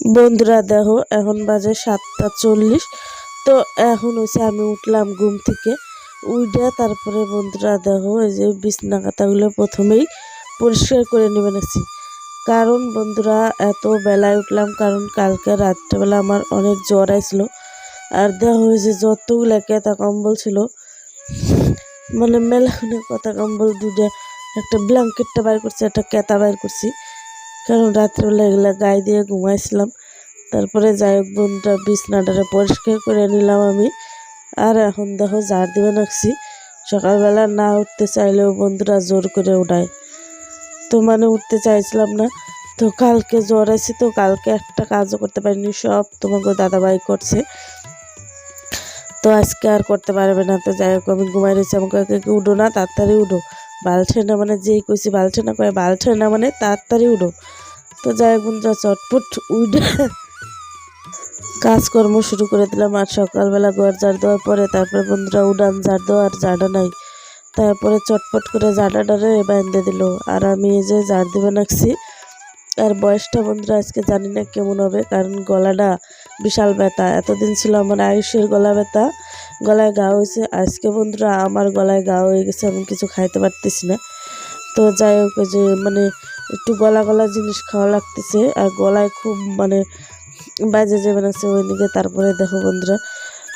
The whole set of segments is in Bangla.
বন্ধুরা দেখো, এখন বাজে সাতটা চল্লিশ। তো এখন হচ্ছে আমি উঠলাম ঘুম থেকে। উঠে তারপরে বন্ধুরা দেখো, এই যে বিছনা কাতাগুলো প্রথমেই পরিষ্কার করে নেবে নাছি। কারণ বন্ধুরা, এত বেলায় উঠলাম কারণ কালকে রাত্রেবেলা আমার অনেক জ্বর আসলো আর দেখো যে যতগুলো কেতা কম্বল ছিল মানে মেলাখানে কথা কম্বল দুটা একটা ব্ল্যাঙ্কেটটা বাইর করছি, একটা কেতা বাইর করছি। কারণ রাত্রেবেলা এগুলা গায়ে দিয়ে ঘুমাইছিলাম। তারপরে যাই হোক বোনটা বিছনাটারে পরিষ্কার করে নিলাম আমি। আর এখন দেখো ঝাড় দিবে নাকছি। সকালবেলা না উঠতে চাইলেও বন্ধুরা জোর করে উঠায়। তো মানে উঠতে চাইছিলাম না। তো কালকে জ্বর আছে তো কালকে একটা কাজও করতে পারিনি, সব তোমাকে দাদাভাই করছে। তো আজকে আর করতে পারবে না। তো যাই হোক, আমি ঘুমাই রয়েছি। আমাকে উঠো না, তাড়াতাড়ি উঠো। বালছে না মানে যেই কইছি বালছে না কয়ে বালছে না মানে তাড়াতাড়ি উঠো। তো যাই বন্ধুরা, চটপট উঠে কাজকর্ম শুরু করে দিলাম। আর সকালবেলা ঘর ঝাড় দেওয়ার পরে তারপরে বন্ধুরা উড়ান ঝাড় দেওয়ার ঝাড়া নাই। তারপরে চটপট করে ঝাড়াটারে বেঁধে দিল। আর আমি এই যে ঝাড় দিবে নাকছি। আর বয়সটা বন্ধুরা আজকে জানি না কেমন হবে, কারণ গলাটা বিশাল ব্যথা। এতদিন ছিল আমার আয়ুষের গলা ব্যথা। গলায় গা হয়েছে। আজকে বন্ধুরা আমার গলায় গা হয়ে গেছে, আমি কিছু খাইতে পারতেছি না। তো যাই হোক যে মানে একটু গলা গলা জিনিস খাওয়া লাগতেছে, আর গলায় খুব মানে বাজে যাবে না ওইদিকে তারপরে দেখো বন্ধুরা,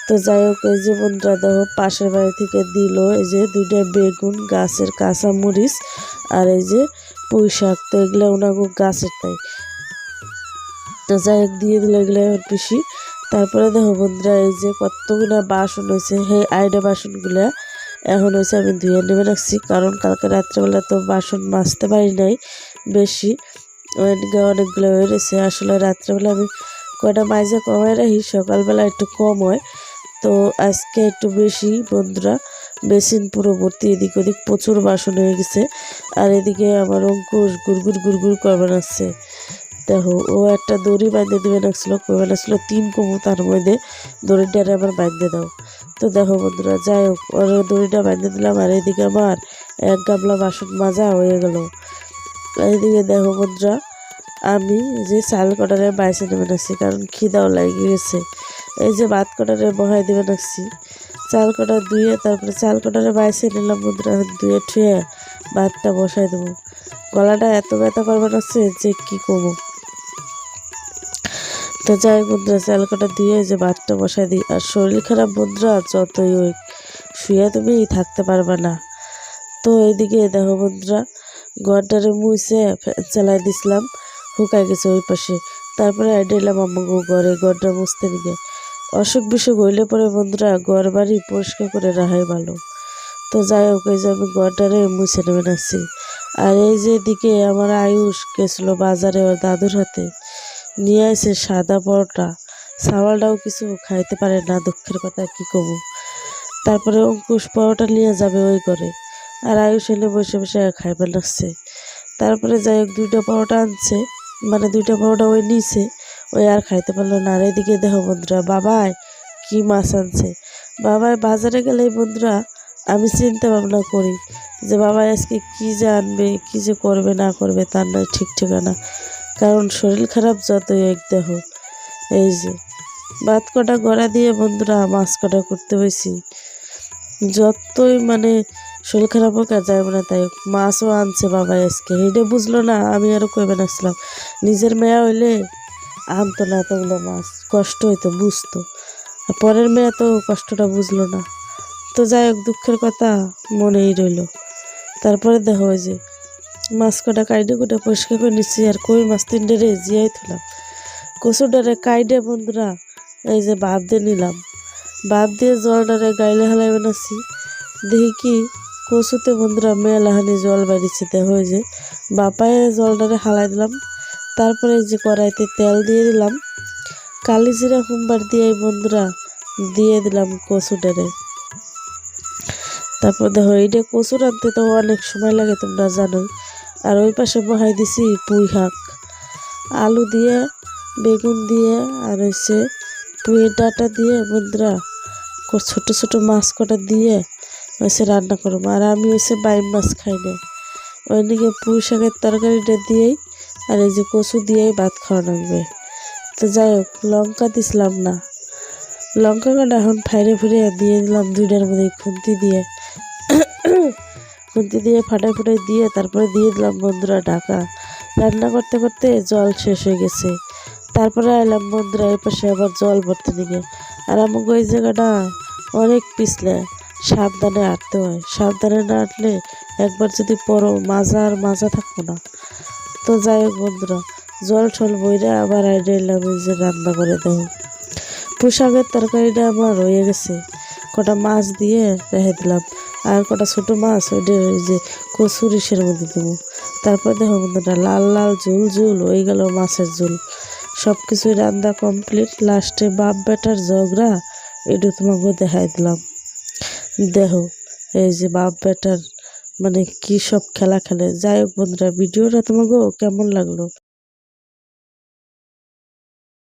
তো যাই হোক, এই যে বন্ধুরা দেখো, পাশের বাড়ি থেকে দিল এই যে দুইটা বেগুন, গাছের কাঁচা মরিচ, আর এই যে পুঁই শাক, তো এগুলো ওনাকে গাছের তাই। তো যাই হোক, দিয়ে দিল এগুলো পিসি। তারপরে দেখো বন্ধুরা, এই যে কতগুলো বাসন হয়েছে সেই আইডা বাসনগুলা, এখন হয়েছে আমি ধুয়ে নেবে রাখছি কারণ কালকে রাত্রেবেলা তো বাসন মাজতে পারি নাই। বেশি। ওইদিকে অনেকগুলো রয়েছে আসলে রাত্রেবেলা আমি কয়টা মাইজে কমাই রাখি সকালবেলা একটু কম হয়। তো আজকে একটু বেশি বন্ধুরা। বেসিন পুরো ভর্তি এদিক ওদিক প্রচুর বাসন হয়ে গেছে। আর এদিকে আমার অঙ্কুশ গুড়গুড় গুড়গুড় করবে আসছে দেখো, ও একটা দড়ি বাঁধে দেবে নাকছিল কবে নাকছিল তিন কমু তার মধ্যে। দড়িটারে আবার বাঁধতে দাও। তো দেখো বন্ধুরা, যাই হোক, ওর দড়িটা বাঁধে দিলাম। আর এদিকে আমার এক গামলা বাসন মাজা হয়ে গেল। এইদিকে দেখো বন্ধুরা, আমি যে চাল কটারে বাইসে নেবে নাকছি কারণ খিদাও লাগিয়ে গেছে। এই যে ভাত কটারে বহাই দেবে নাকছি চাল কটা ধুয়ে তারপরে চাল কটারে বাইসে নিলাম বন্ধুরা ধুয়ে ঠুয়ে ভাতটা বসাই দেবো। গলাটা এত ব্যথা করবে নাকছে যে কি করব। তো যাই বন্ধুরা, চাল কটা ধুয়ে যে ভাতটা বসাই দিই। আর শরীর খারাপ বন্ধুরা, যতই ওই শুয়ে তুমি থাকতে পারবে না। তো এইদিকে দেখো বন্ধুরা ঘরটারে মুছে ফ্যান চালাই দিছিলাম, শুকাই গেছে ওই পাশে। তারপরে আইডে এলাম আমাকে ঘরে ঘরটা মুছতে নিয়ে অসুখ বিসুখ হইলে পরে বন্ধুরা ঘর বাড়ি পরিষ্কার করে রাখাই ভালো। তো যাই হোক, এই যে আমি ঘরটারে মুছে নেবে নাচ্ছি আর এই যে দিকে আমার আয়ুষ গেছিল বাজারে ওর দাদুর হাতে। নিয়ে আসে সাদা পরোটা। সাওয়ালটাও কিছু খাইতে পারে না, দুঃখের কথা, কি কব? তারপরে অঙ্কুশ পরোটা নিয়ে যাবে ওই করে আর আয়ুষ এলে বসে বসে খাইবে লাগছে। তারপরে যাই হোক দুইটা পরোটা আনছে মানে দুইটা পরোটা ওই নিছে, ওই আর খাইতে পারল না। আর এদিকে দেখো বন্ধুরা, বাবাই কি মাছ আনছে। বাবাই বাজারে গেলেই বন্ধুরা আমি চিন্তা ভাবনা করি যে বাবা আজকে কি যে আনবে, কি যে করবে, না করবে তার নয় ঠিক ঠিকানা। কারণ শরীর খারাপ যতই এক দেহ এই যে ভাত কটা গড়া দিয়ে বন্ধুরা মাছ কটা করতে হয়েছি যতই মানে শরীর খারাপ হোক আর যাইব না, তাই। মাছও আনছে বাবা আজকে। হেডে বুঝলো না, আমি আরও কইবে নাছিলাম নিজের মেয়া হইলে আনতো না এতগুলো মাছ, কষ্ট হইতো, বুঝতো। আর পরের মেয়ে তো কষ্টটা বুঝলো না। তো যাই হোক, দুঃখের কথা মনেই রইল। তারপরে দেখো ওই যে মাছ কটা কাইডে কুটে পরিষ্কার করে নিচ্ছি, আর কই মাছ তিনটে রে, জিয়াই থুলাম। কচুটারে কাইডে বন্ধুরা, এই যে ভাত দিয়ে নিলাম। ভাত দিয়ে জলটারে গাইলে হালাই বানাচ্ছি দেখি কি কচুতে বন্ধুরা মেলাহানি জল বাড়িছে দেখো ওই যে। বাপায় জলটারে হালাই দিলাম, তারপরে যে কড়াইতে তেল দিয়ে দিলাম। কালি জিরা হুমবার দিয়ে বন্ধুরা দিয়ে দিলাম কচুটারে তারপর দেখো এইটা কচু রাঁধতে তো অনেক সময় লাগে, তোমরা জানোই আর ওই পাশে বহাই দিছি পুঁই শাক। আলু দিয়ে, বেগুন দিয়ে, আর হচ্ছে পুঁই ডাটা দিয়ে বন্ধুরা ছোট ছোট মাছ কটা দিয়ে হচ্ছে রান্না করব। আর আমি হচ্ছে বাইম মাছ খাই না। ওইদিকে পুঁই শাকের তরকারিটা দিয়েই আর এই যে কচু দিয়েই ভাত খাওয়া লাগবে তো যাই হোক, লঙ্কা দিছিলাম না। লঙ্কা কাটা এখন ফাইরে ফুরে দিয়ে দিলাম দুইটার মধ্যে খুন্তি দিয়ে। খুন্তি দিয়ে ফাটাই ফুটাই দিয়ে তারপরে দিয়ে দিলাম বন্ধুরা ঢাকা। রান্না করতে করতে জল শেষ হয়ে গেছে। তারপরে এলাম বন্ধুরা এই পাশে আবার জল ভরতে দিকে। আর আমাকে ওই জায়গাটা অনেক পিছলে। সাবধানে হাঁটতে হয়। সাবধানে না হাঁটলে একবার যদি পরো, মাজা আর মাজা থাকব না। তো যাই হোক বন্ধুরা, জল টল বইরে আবার আইডে এলাম যে রান্না করে দেবো। পোশাকের তরকারিটা আমার রয়ে গেছে। কটা মাছ দিয়ে রেখে দিলাম। আর কটা ছোট মাছ ওইটা ওই যে কচুরিশের মধ্যে দেবো। তারপর দেখো বন্ধুরা, লাল লাল ঝুল ঝুল হয়ে গেল মাছের ঝুল। সব কিছুই রান্না কমপ্লিট। লাস্টে বাপ বেটার ঝগড়া এটা তোমাকে দেখাই দিলাম। দেখো এই যে বাপ বেটার মানে কি সব খেলা খেলে। যাই হোক বন্ধুরা, ভিডিওটা তোমাকেও কেমন লাগল?